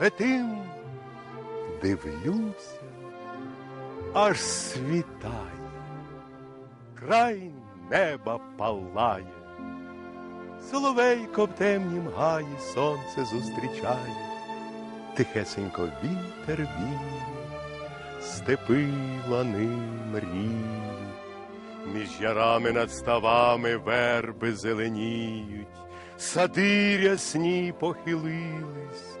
летим, дивлюся, аж світає, край неба палає, соловейко в темнім гаї сонце зустрічає, тихесенько вітер віє, степи лани мріють, між ярами над ставами верби зеленіють, сади рясні похилились,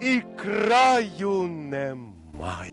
і краю немає.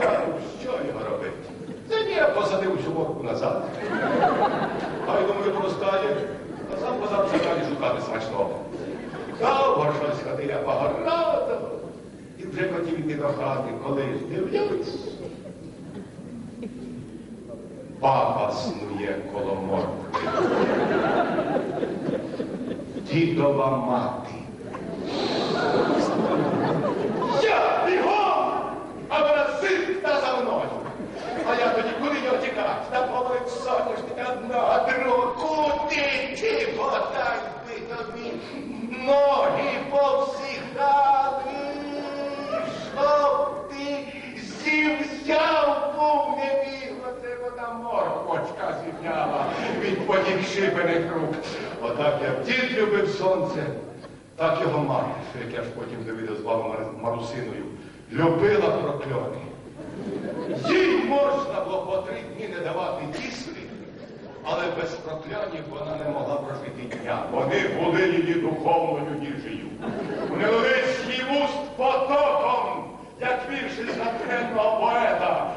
Глянув, що його робити? Та ні, я посадив всю морку назад. А й думаю, поростає, а сам подався далі шукати смачного. Довго щось ходив, я погоратав. І вже хотів іти до хати, коли ж дивлюсь. Баба снує коло моркви. Дідова мати. Я бігом! А вона зита за мною. А я тоді куди його тікати? Та половить соняшника одного, другого. Куди ти подай би тобі? Ноги повсихали, щоб ти зів'яв був не бігло, це вона моркочка зів'яла від потік шибених рук. Отак як дід любив сонце, так його мати, як я ж потім довідав з бабою Марусиною, любила прокльони. Їй можна було по три дні не давати їсти, але без проклянів вона не могла прожити дня. Вони були її духовною їжею. Вони лились їй уст потоком, як вірші знатенного поета.